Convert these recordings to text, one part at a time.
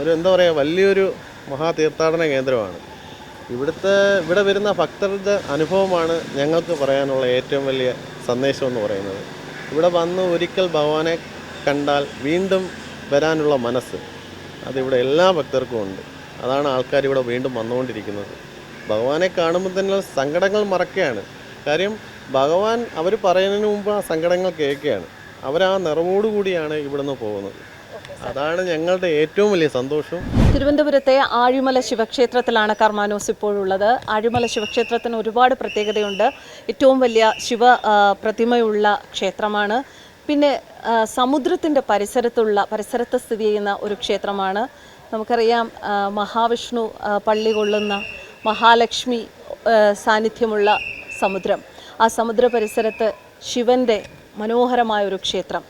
ഒരു എന്താ പറയുക വലിയൊരു മഹാതീർത്ഥാടന കേന്ദ്രമാണ്. ഇവിടുത്തെ ഇവിടെ വരുന്ന ഭക്തരുടെ അനുഭവമാണ് ഞങ്ങൾക്ക് പറയാനുള്ള ഏറ്റവും വലിയ സന്ദേശം എന്ന് പറയുന്നത്. ഇവിടെ വന്ന് ഒരിക്കൽ ഭഗവാനെ കണ്ടാൽ വീണ്ടും വരാനുള്ള മനസ്സ് അതിവിടെ എല്ലാ ഭക്തർക്കും ഉണ്ട്. അതാണ് ആൾക്കാർ ഇവിടെ വീണ്ടും വന്നുകൊണ്ടിരിക്കുന്നത്. ഭഗവാനെ കാണുമ്പോൾ തന്നെ സങ്കടങ്ങൾ മറക്കുകയാണ്. കാര്യം ഭഗവാൻ അവർ പറയുന്നതിന് മുമ്പ് ആ സങ്കടങ്ങൾ കേൾക്കുകയാണ്. അവരാ നിറവോടുകൂടിയാണ് ഇവിടുന്ന് പോകുന്നത്. അതാണ് ഞങ്ങളുടെ ഏറ്റവും വലിയ സന്തോഷം. തിരുവനന്തപുരത്തെ ആഴിമല ശിവക്ഷേത്രത്തിലാണ് കർമാനോസ് ഇപ്പോഴുള്ളത്. ആഴിമല ശിവക്ഷേത്രത്തിന് ഒരുപാട് പ്രത്യേകതയുണ്ട്. ഏറ്റവും വലിയ ശിവ പ്രതിമയുള്ള ക്ഷേത്രമാണ്. പിന്നെ സമുദ്രത്തിന്റെ പരിസരത്തുള്ള പരിസരത്ത് സ്ഥിതി ചെയ്യുന്ന ഒരു ക്ഷേത്രമാണ്. നമുക്കറിയാം മഹാവിഷ്ണു പള്ളി കൊള്ളുന്ന മഹാലക്ഷ്മി സാന്നിധ്യമുള്ള സമുദ്രം. ആ സമുദ്ര പരിസരത്ത് ശിവന്റെ മനോഹരമായ ഒരു ക്ഷേത്രം.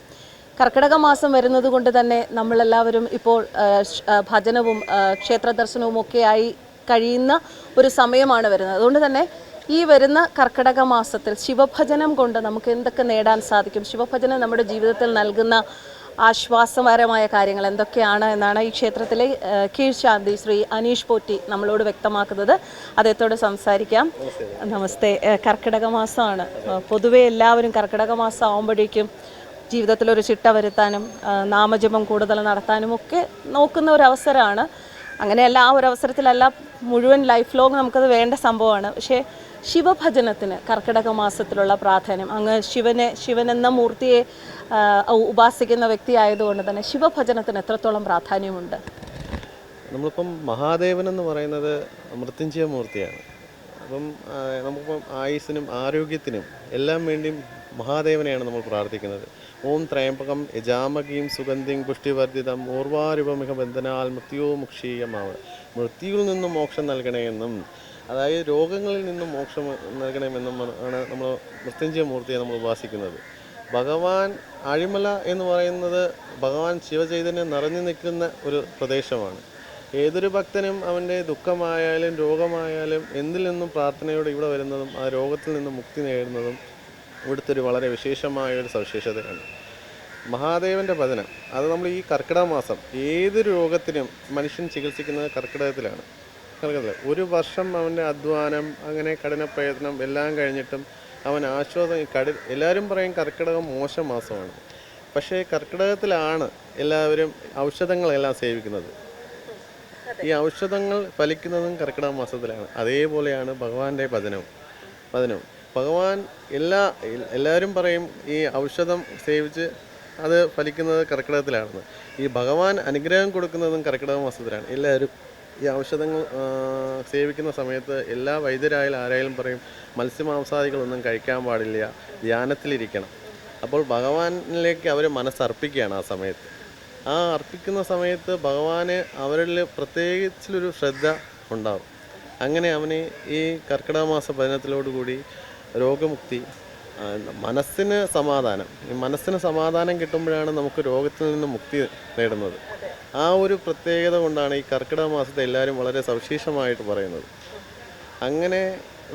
കർക്കിടക മാസം വരുന്നത് കൊണ്ട് തന്നെ നമ്മളെല്ലാവരും ഇപ്പോൾ ഭജനവും ക്ഷേത്ര ദർശനവും ഒക്കെയായി കഴിയുന്ന ഒരു സമയമാണ് വരുന്നത്. അതുകൊണ്ട് തന്നെ ഈ വരുന്ന കർക്കിടക മാസത്തിൽ ശിവഭജനം കൊണ്ട് നമുക്ക് എന്തൊക്കെ നേടാൻ സാധിക്കും? ശിവഭജനം നമ്മുടെ ജീവിതത്തിൽ നൽകുന്ന ആശ്വാസപരമായ കാര്യങ്ങൾ എന്തൊക്കെയാണ് എന്നാണ് ഈ ക്ഷേത്രത്തിലെ കീഴ്ശാന്തി ശ്രീ അനീഷ് പോറ്റി നമ്മളോട് വ്യക്തമാക്കുന്നത്. അദ്ദേഹത്തോട് സംസാരിക്കാം. നമസ്തേ. കർക്കിടക മാസമാണ്. പൊതുവെ എല്ലാവരും കർക്കിടക മാസം ആകുമ്പോഴേക്കും ജീവിതത്തിലൊരു ചിട്ട വരുത്താനും നാമജപം കൂടുതൽ നടത്താനും ഒക്കെ നോക്കുന്ന ഒരു അവസരമാണ്. അങ്ങനെയല്ല ആ ഒരു അവസരത്തിലല്ല മുഴുവൻ ലൈഫ് ലോങ് നമുക്കത് വേണ്ട സംഭവമാണ്. പക്ഷേ ശിവഭജനത്തിന് കർക്കിടക മാസത്തിലുള്ള പ്രാധാന്യം അങ്ങ് ശിവനെ ശിവൻ എന്ന മൂർത്തിയെ ഉപാസിക്കുന്ന വ്യക്തി ആയതുകൊണ്ട് തന്നെ ശിവഭജനത്തിന് എത്രത്തോളം പ്രാധാന്യമുണ്ട്? നമ്മളിപ്പം മഹാദേവൻ എന്ന് പറയുന്നത് മൃത്യുഞ്ജയ മൂർത്തിയാണ്. അപ്പം നമുക്കിപ്പം ആയുസ്സിനും ആരോഗ്യത്തിനും എല്ലാം വേണ്ടിയും മഹാദേവനെയാണ് നമ്മൾ പ്രാർത്ഥിക്കുന്നത്. ഓം ത്രയംബകം യജാമകീം സുഗന്ധിം പുഷ്ടിവർദ്ധിതം ഊർവാരൂപമിക ബന്ധനാൽ മൃത്യോ മുക്ഷീയമാവ്. മൃത്യുവിൽ നിന്നും മോക്ഷം നൽകണമെന്നും അതായത് രോഗങ്ങളിൽ നിന്നും മോക്ഷം നൽകണമെന്നും ആണ് നമ്മൾ മൃത്യുഞ്ജയ മൂർത്തിയെ നമ്മൾ ഉപാസിക്കുന്നത്. ഭഗവാൻ അഴിമല എന്ന് പറയുന്നത് ഭഗവാൻ ശിവചൈതന്യം നിറഞ്ഞു നിൽക്കുന്ന ഒരു പ്രദേശമാണ്. ഏതൊരു ഭക്തനും അവന്റെ ദുഃഖമായാലും രോഗമായാലും എന്തിൽ നിന്നും പ്രാർത്ഥനയോടെ ഇവിടെ വരുന്നതും ആ രോഗത്തിൽ നിന്നും മുക്തി നേടുന്നതും ഇവിടുത്തെ ഒരു വളരെ വിശേഷമായ ഒരു സവിശേഷതയാണ്. മഹാദേവന്റെ ഭജനം അത് നമ്മൾ ഈ കർക്കിടക മാസം ഏത് രോഗത്തിനും മനുഷ്യൻ ചികിത്സിക്കുന്നത് കർക്കിടകത്തിലാണ്. കർക്കിടകത്തിൽ ഒരു വർഷം അവന്റെ അധ്വാനം അങ്ങനെ കഠിന പ്രയത്നം എല്ലാം കഴിഞ്ഞിട്ടും അവൻ ആശ്വാസം കടി എല്ലാവരും പറയും കർക്കിടകം മോശം മാസമാണ്. പക്ഷേ കർക്കിടകത്തിലാണ് എല്ലാവരും ഔഷധങ്ങളെല്ലാം സേവിക്കുന്നത്. ഈ ഔഷധങ്ങൾ ഫലിക്കുന്നതും കർക്കിടക മാസത്തിലാണ്. അതേപോലെയാണ് ഭഗവാന്റെ ഭജനവും ഭജനവും ഭഗവാൻ എല്ലാ എല്ലാവരും പറയും ഈ ഔഷധം സേവിച്ച് അത് ഫലിക്കുന്നത് കർക്കിടകത്തിലാണെന്ന്. ഈ ഭഗവാൻ അനുഗ്രഹം കൊടുക്കുന്നതും കർക്കിടക മാസത്തിലാണ്. എല്ലാവരും ഈ ഔഷധങ്ങൾ സേവിക്കുന്ന സമയത്ത് എല്ലാ വൈദ്യരായാലും ആരായാലും പറയും മത്സ്യമാംസാദികളൊന്നും കഴിക്കാൻ പാടില്ല ധ്യാനത്തിലിരിക്കണം. അപ്പോൾ ഭഗവാനിലേക്ക് അവർ മനസ്സർപ്പിക്കുകയാണ് ആ സമയത്ത്. ആ അർപ്പിക്കുന്ന സമയത്ത് ഭഗവാന് അവരിൽ പ്രത്യേകിച്ചൊരു ശ്രദ്ധ ഉണ്ടാവും. അങ്ങനെ അവന് ഈ കർക്കിടക മാസ ഭജനത്തിലോടുകൂടി രോഗമുക്തി മനസ്സിന് സമാധാനം. ഈ മനസ്സിന് സമാധാനം കിട്ടുമ്പോഴാണ് നമുക്ക് രോഗത്തിൽ നിന്ന് മുക്തി നേടുന്നത്. ആ ഒരു പ്രത്യേകത കൊണ്ടാണ് ഈ കർക്കിടക മാസത്തെ എല്ലാവരും വളരെ സവിശേഷമായിട്ട് പറയുന്നത്. അങ്ങനെ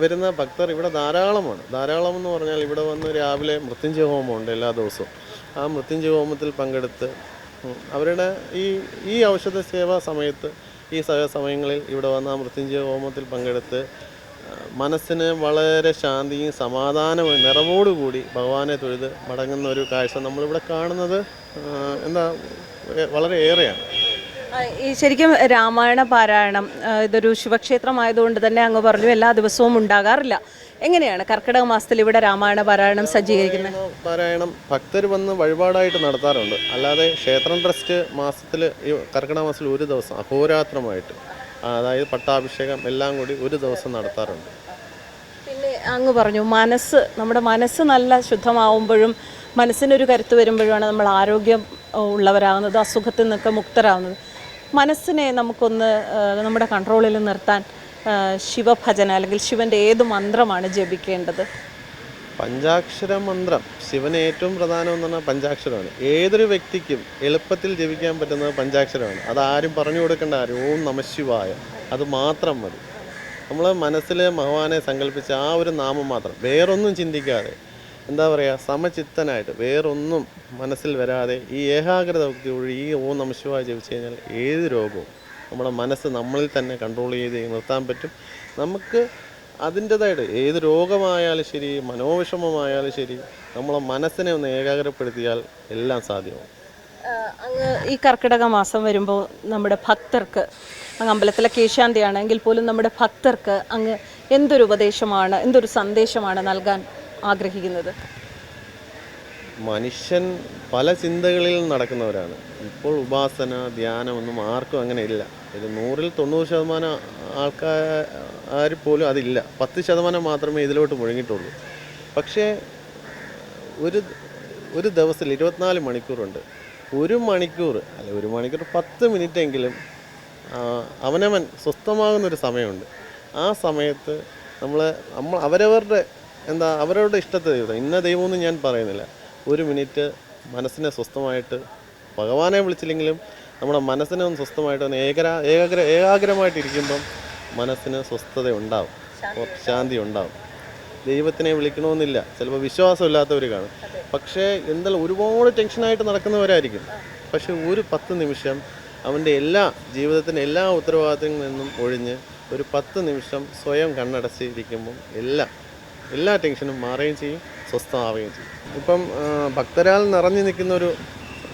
വരുന്ന ഭക്തർ ഇവിടെ ധാരാളമാണ്. ധാരാളം എന്ന് പറഞ്ഞാൽ ഇവിടെ വന്ന് രാവിലെ മൃത്യുഞ്ജയ ഹോമമുണ്ട് എല്ലാ ദിവസവും. ആ മൃത്യുഞ്ജയ ഹോമത്തിൽ പങ്കെടുത്ത് അവരുടെ ഈ ഈ ഔഷധ സേവാ സമയത്ത് ഈ സഹസമയങ്ങളിൽ സമയങ്ങളിൽ ഇവിടെ വന്ന് ആ മൃത്യുഞ്ജയ ഹോമത്തിൽ പങ്കെടുത്ത് മനസ്സിന് വളരെ ശാന്തിയും സമാധാനവും നിറവോടുകൂടി ഭഗവാനെ തൊഴുത് മടങ്ങുന്ന ഒരു കാഴ്ച നമ്മളിവിടെ കാണുന്നത് എന്താ വളരെ ഏറെയാണ്. ഈ ശരിക്കും രാമായണ പാരായണം ഇതൊരു ശിവക്ഷേത്രമായതുകൊണ്ട് തന്നെ അങ്ങ് പറഞ്ഞു എല്ലാ ദിവസവും ഉണ്ടാകാറില്ല. എങ്ങനെയാണ് കർക്കിടക മാസത്തിൽ ഇവിടെ രാമായണ പാരായണം സജ്ജീകരിക്കുന്നത്? പാരായണം ഭക്തർ വന്ന് വഴിപാടായിട്ട് നടത്താറുണ്ട്. അല്ലാതെ ക്ഷേത്രം ട്രസ്റ്റ് മാസത്തിൽ ഈ കർക്കിടക മാസത്തിൽ ഒരു ദിവസം അഹോരാത്രമായിട്ട് അതായത് പട്ടാഭിഷേകം എല്ലാം കൂടി ഒരു ദിവസം നടത്താറുണ്ട്. അങ്ങ് പറഞ്ഞു മനസ്സ് നമ്മുടെ മനസ്സ് നല്ല ശുദ്ധമാവുമ്പോഴും മനസ്സിനൊരു കരുത്ത് വരുമ്പോഴുമാണ് നമ്മൾ ആരോഗ്യം ഉള്ളവരാകുന്നത് അസുഖത്തിൽ നിന്നൊക്കെ മുക്തരാകുന്നത് മനസ്സിനെ നമുക്കൊന്ന് നമ്മുടെ കൺട്രോളിൽ നിർത്താൻ ശിവഭജന അല്ലെങ്കിൽ ശിവന്റെ ഏത് മന്ത്രമാണ് ജപിക്കേണ്ടത്? പഞ്ചാക്ഷര മന്ത്രം. ശിവന് ഏറ്റവും പ്രധാനം എന്ന് പറഞ്ഞാൽ പഞ്ചാക്ഷരമാണ്. ഏതൊരു വ്യക്തിക്കും എളുപ്പത്തിൽ ജപിക്കാൻ പറ്റുന്നത് പഞ്ചാക്ഷരമാണ്. അതാരും പറഞ്ഞു കൊടുക്കേണ്ട. ആരും ഓം നമശിവായ അത് മാത്രം മതി. നമ്മൾ മനസ്സിലെ ഭഗവാനെ സങ്കല്പിച്ച ആ ഒരു നാമം മാത്രം വേറൊന്നും ചിന്തിക്കാതെ എന്താ പറയുക സമചിത്തനായിട്ട് വേറൊന്നും മനസ്സിൽ വരാതെ ഈ ഏകാഗ്രത ഭക്തിയോട് ഈ ഓ നമശിവായ ജപിച്ചു കഴിഞ്ഞാൽ ഏത് രോഗവും നമ്മുടെ മനസ്സ് നമ്മളിൽ തന്നെ കൺട്രോൾ ചെയ്ത് നിർത്താൻ പറ്റും. നമുക്ക് അതിന്റെതായിട്ട് ഏത് രോഗമായാലും ശരി മനോവിഷമമായാലും ശരി നമ്മളെ മനസ്സിനെ ഒന്ന് ഏകാഗ്രപ്പെടുത്തിയാൽ എല്ലാം സാധ്യമാവും. അങ്ങ് ഈ കർക്കിടക മാസം വരുമ്പോൾ നമ്മുടെ ഭക്തർക്ക് അമ്പലത്തിലെ കേശാന്തിയാണെങ്കിൽ പോലും നമ്മുടെ ഭക്തർക്ക് അങ്ങ് എന്തൊരു ഉപദേശമാണ് എന്തൊരു സന്ദേശമാണ് നൽകാൻ ആഗ്രഹിക്കുന്നത്? മനുഷ്യൻ പല ചിന്തകളിൽ നടക്കുന്നവരാണ്. ഇപ്പോൾ ഉപാസന ധ്യാനം ഒന്നും ആർക്കും അങ്ങനെ ഇല്ല. ഒരു നൂറിൽ തൊണ്ണൂറ് ശതമാനം ആൾക്കാർ പോലും അതില്ല. പത്ത് ശതമാനം മാത്രമേ ഇതിലോട്ട് മുഴങ്ങിയിട്ടുള്ളൂ പക്ഷേ ഒരു ഒരു ദിവസത്തിൽ ഇരുപത്തിനാല് മണിക്കൂറുണ്ട്. ഒരു മണിക്കൂർ അല്ല ഒരു മണിക്കൂർ പത്ത് മിനിറ്റെങ്കിലും അവനവൻ സ്വസ്ഥമാകുന്നൊരു സമയമുണ്ട്. ആ സമയത്ത് നമ്മൾ നമ്മൾ അവരവരുടെ എന്താ അവരവരുടെ ഇഷ്ടത്തെ ദൈവം ഇന്ന ദൈവമൊന്നും ഞാൻ പറയുന്നില്ല. ഒരു മിനിറ്റ് മനസ്സിനെ സ്വസ്ഥമായിട്ട് ഭഗവാനെ വിളിച്ചില്ലെങ്കിലും നമ്മുടെ മനസ്സിനെ ഒന്ന് സ്വസ്ഥമായിട്ട് ഒന്ന് ഏകര ഏകാഗ്ര ഏകാഗ്രമായിട്ടിരിക്കുമ്പം മനസ്സിന് സ്വസ്ഥത ഉണ്ടാവും. ശാന്തി ഉണ്ടാവും. ദൈവത്തിനെ വിളിക്കണമെന്നില്ല. ചിലപ്പോൾ വിശ്വാസമില്ലാത്തവർ കാണും. പക്ഷേ എന്തായാലും ഒരുപാട് ടെൻഷനായിട്ട് നടക്കുന്നവരായിരിക്കും. പക്ഷെ ഒരു പത്ത് നിമിഷം അവന്റെ എല്ലാ ജീവിതത്തിന്റെ എല്ലാ ഉത്തരവാദിത്തങ്ങളിൽ നിന്നും ഒഴിഞ്ഞ് ഒരു പത്ത് നിമിഷം സ്വയം കണ്ണടച്ചിരിക്കുമ്പം എല്ലാം എല്ലാ ടെൻഷനും മാറുകയും ചെയ്യും സ്വസ്ഥമാവുകയും ചെയ്യും. ഇപ്പം ഭക്തരാൽ നിറഞ്ഞു നിൽക്കുന്ന ഒരു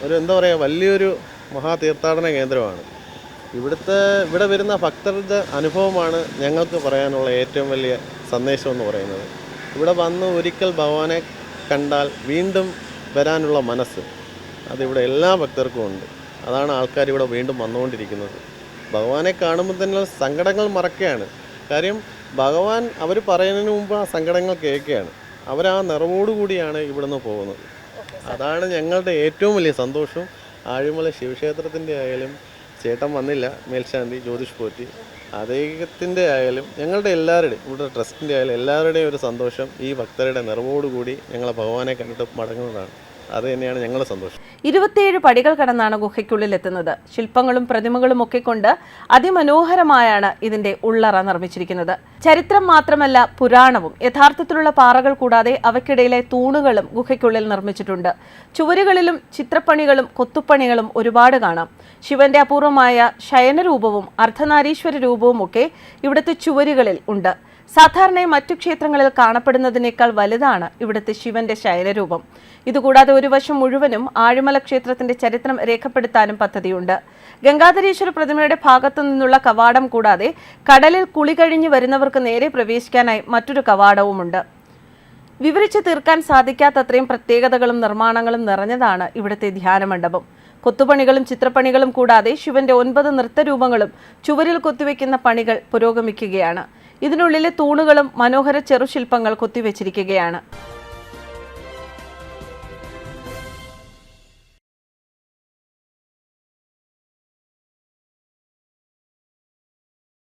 ഒരു എന്താ പറയുക വലിയൊരു മഹാതീർത്ഥാടന കേന്ദ്രമാണ്. ഇവിടുത്തെ ഇവിടെ വരുന്ന ഭക്തരുടെ അനുഭവമാണ് ഞങ്ങൾക്ക് പറയാനുള്ള ഏറ്റവും വലിയ സന്ദേശം എന്ന് പറയുന്നത്. ഇവിടെ വന്ന് ഒരിക്കൽ ഭഗവാനെ കണ്ടാൽ വീണ്ടും വരാനുള്ള മനസ്സ് അതിവിടെ എല്ലാ ഭക്തർക്കും ഉണ്ട്. അതാണ് ആൾക്കാർ ഇവിടെ വീണ്ടും വന്നുകൊണ്ടിരിക്കുന്നത്. ഭഗവാനെ കാണുമ്പോൾ തന്നെ സങ്കടങ്ങൾ മറക്കുകയാണ്. കാര്യം ഭഗവാൻ അവർ പറയുന്നതിന് മുമ്പ് ആ സങ്കടങ്ങൾ കേൾക്കുകയാണ്. അവരാ നിറവോടുകൂടിയാണ് ഇവിടുന്ന് പോകുന്നത്. അതാണ് ഞങ്ങളുടെ ഏറ്റവും വലിയ സന്തോഷം. ആഴിമല ശിവക്ഷേത്രത്തിന്റെ ആയാലും ചേട്ടൻ വന്നില്ല മേൽശാന്തി ജ്യോതിഷ് പോറ്റി. അദ്ദേഹത്തിന്റെ ആയാലും ഞങ്ങളുടെ എല്ലാവരുടെയും ഇവിടെ ട്രസ്റ്റിന്റെ ആയാലും എല്ലാവരുടെയും ഒരു സന്തോഷം ഈ ഭക്തരുടെ നിറവോടുകൂടി ഞങ്ങളെ ഭഗവാനെ കണ്ടിട്ട് മടങ്ങുന്നതാണ്. അത് തന്നെയാണ് ഞങ്ങളുടെ സന്തോഷം. ഇരുപത്തിയേഴ് പടികൾ കടന്നാണ് ഗുഹയ്ക്കുള്ളിൽ എത്തുന്നത്. ശില്പങ്ങളും പ്രതിമകളും ഒക്കെ കൊണ്ട് അതിമനോഹരമായാണ് ഇതിന്റെ ഉള്ളറ നിർമ്മിച്ചിരിക്കുന്നത്. ചരിത്രം മാത്രമല്ല പുരാണവും യഥാർത്ഥത്തിലുള്ള പാറകൾ കൂടാതെ അവയ്ക്കിടയിലെ തൂണുകളും ഗുഹയ്ക്കുള്ളിൽ നിർമ്മിച്ചിട്ടുണ്ട്. ചുവരുകളിലും ചിത്രപ്പണികളും കൊത്തുപ്പണികളും ഒരുപാട് കാണാം. ശിവന്റെ അപൂർവമായ ശയനരൂപവും അർദ്ധനാരീശ്വര രൂപവും ഒക്കെ ഇവിടുത്തെ ചുവരുകളിൽ ഉണ്ട്. സാധാരണയായി മറ്റു ക്ഷേത്രങ്ങളിൽ കാണപ്പെടുന്നതിനേക്കാൾ വലുതാണ് ഇവിടുത്തെ ശിവന്റെ ശൈലരൂപം. ഇതുകൂടാതെ ഒരു വശം മുഴുവനും ആഴിമല ക്ഷേത്രത്തിന്റെ ചരിത്രം രേഖപ്പെടുത്താനും പദ്ധതിയുണ്ട്. ഗംഗാധരീശ്വര പ്രതിമയുടെ ഭാഗത്തു നിന്നുള്ള കവാടം കൂടാതെ കടലിൽ കുളി കഴിഞ്ഞ് വരുന്നവർക്ക് നേരെ പ്രവേശിക്കാനായി മറ്റൊരു കവാടവുമുണ്ട്. വിവരിച്ചു തീർക്കാൻ സാധിക്കാത്തത്രയും പ്രത്യേകതകളും നിർമ്മാണങ്ങളും നിറഞ്ഞതാണ് ഇവിടുത്തെ ധ്യാനമണ്ഡപം. കൊത്തുപണികളും ചിത്രപ്പണികളും കൂടാതെ ശിവന്റെ ഒൻപത് നൃത്തരൂപങ്ങളും ചുവരിൽ കൊത്തിവെക്കുന്ന പണികൾ പുരോഗമിക്കുകയാണ്. ഇതിനുള്ളിലെ തൂണുകളും മനോഹര ചെറുശില്പങ്ങൾ കൊത്തിവെച്ചിരിക്കുകയാണ്.